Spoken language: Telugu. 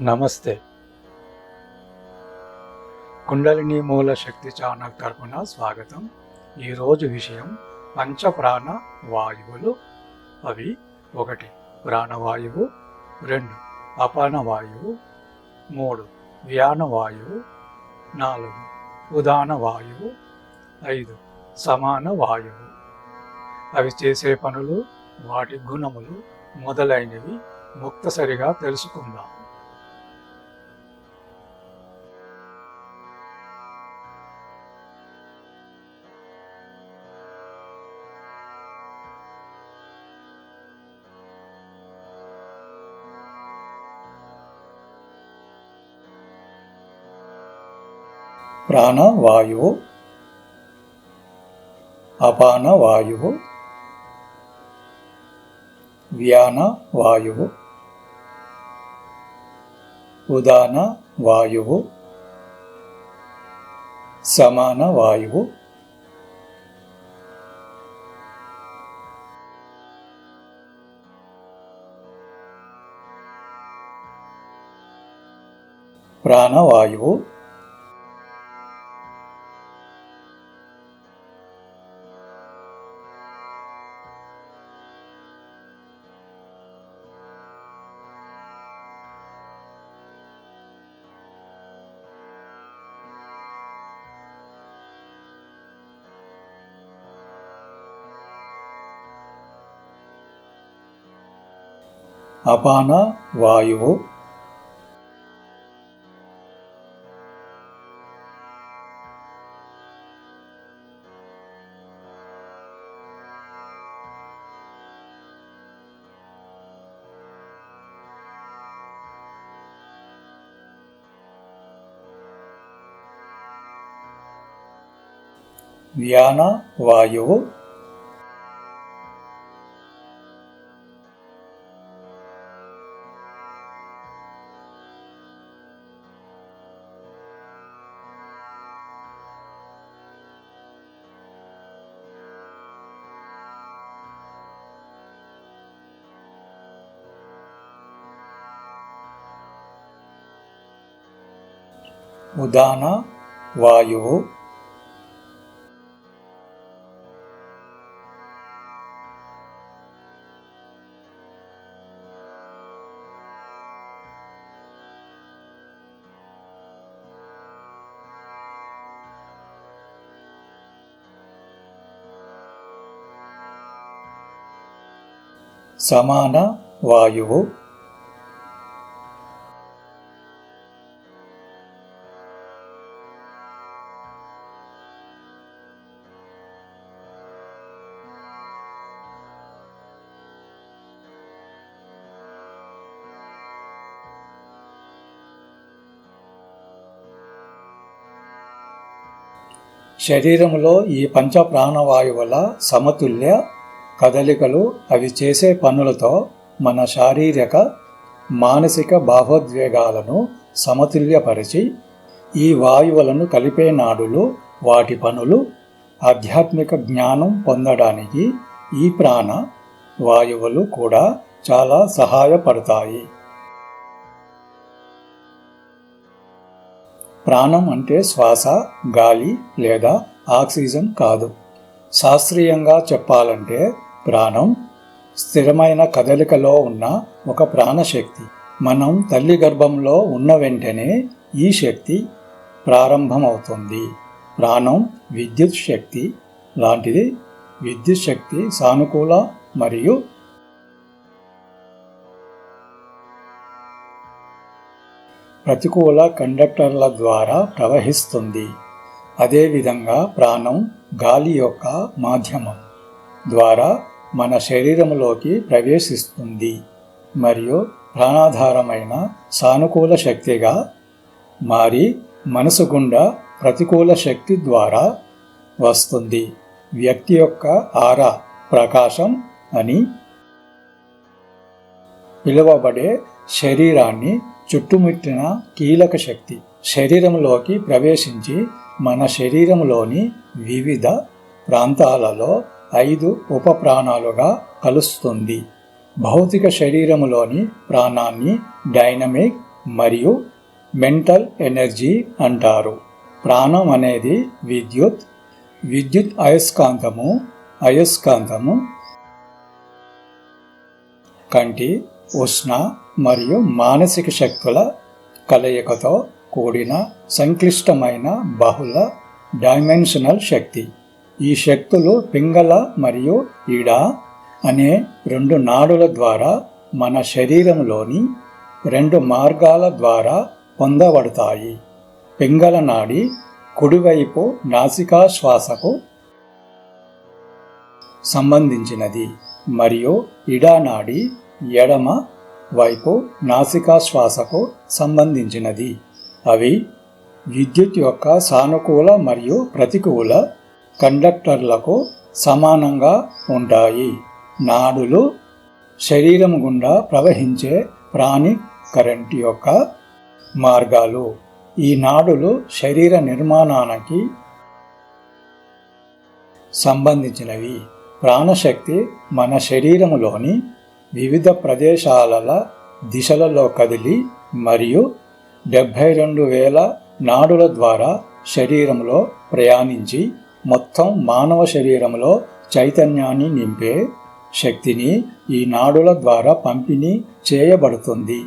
నమస్తే. కుండలిని మూల శక్తి ఛానల్ తరపున స్వాగతం. ఈరోజు విషయం పంచప్రాణ వాయువులు. అవి ఒకటి ప్రాణవాయువు. రెండు అపాన వాయువు మూడు వ్యానవాయువు. నాలుగు ఉదాన వాయువు ఐదు సమాన వాయువు అవి చేసే పనులు వాటి గుణములు మొదలైనవి ముక్తసరిగా తెలుసుకుందాం. ప్రాణవాయువు అపాన వాయువు వ్యాన వాయువు ఉదాన వాయువు సమాన వాయువు ప్రాణవాయువు అపాన వాయువు. ధ్యాన వాయువు. ఉదాన వాయువు. సమాన వాయువు. శరీరంలో ఈ పంచ ప్రాణవాయువుల సమతుల్య కదలికలు అవి చేసే పనులతో మన శారీరక మానసిక భావోద్వేగాలను సమతుల్యపరిచి ఈ వాయువులను కలిపే నాడులు వాటి పనులు ఆధ్యాత్మిక జ్ఞానం పొందడానికి ఈ ప్రాణ వాయువులు కూడా చాలా సహాయపడతాయి. ప్రాణం అంటే శ్వాస గాలి లేదా ఆక్సిజన్ కాదు. శాస్త్రీయంగా చెప్పాలంటే ప్రాణం స్థిరమైన కదలికలో ఉన్న ఒక ప్రాణశక్తి. మనం తల్లి గర్భంలో ఉన్న వెంటనే ఈ శక్తి ప్రారంభమవుతుంది. ప్రాణం విద్యుత్ శక్తి. లాంటిది విద్యుత్ శక్తి సానుకూల మరియు ప్రతికూల కండక్టర్ల ద్వారా ప్రవహిస్తుంది. అదేవిధంగా ప్రాణం గాలి యొక్క మాధ్యమం ద్వారా మన శరీరంలోకి ప్రవేశిస్తుంది. మరియు ప్రాణాధారమైన సానుకూల శక్తిగా మారి మనసు గుండా ప్రతికూల శక్తి ద్వారా వస్తుంది. వ్యక్తి యొక్క ఆరా ప్రకాశం అని పిలువబడే శరీరాన్ని చుట్టుముట్టిన కీలక శక్తి శరీరంలోకి ప్రవేశించి మన శరీరంలోని వివిధ ప్రాంతాలలో ఐదు ఉప ప్రాణాలుగా కలుస్తుంది. భౌతిక శరీరంలోని ప్రాణాన్ని డైనమిక్ మరియు మెంటల్ ఎనర్జీ అంటారు. ప్రాణం అనేది విద్యుత్ విద్యుత్ అయస్కాంతము అయస్కాంతము కంటి ఉష్ణ మరియు మానసిక శక్తుల కలయికతో కూడిన సంక్లిష్టమైన బహుళ డైమెన్షనల్ శక్తి. ఈ శక్తులు పింగళ మరియు ఈడ అనే రెండు నాడుల ద్వారా మన శరీరంలోని రెండు మార్గాల ద్వారా పొందబడతాయి. పింగళ నాడి కుడివైపు నాసికా శ్వాసకు సంబంధించినది మరియు ఇడానాడి ఎడమ వైపు నాసికా శ్వాసకు సంబంధించినది. అవి విద్యుత్ యొక్క సానుకూల మరియు ప్రతికూల కండక్టర్లకు సమానంగా ఉంటాయి. నాడులు శరీరం గుండా ప్రవహించే ప్రాణి కరెంట్ యొక్క మార్గాలు. ఈ నాడులు శరీర నిర్మాణానికి సంబంధించినవి. ప్రాణశక్తి మన శరీరములోని వివిధ ప్రదేశాలల దిశలలో కదిలి మరియు డెబ్భై రెండు వేల నాడుల ద్వారా శరీరంలో ప్రయాణించి మొత్తం మానవ శరీరంలో చైతన్యాన్ని నింపే శక్తిని ఈ నాడుల ద్వారా పంపిణీ చేయబడుతుంది.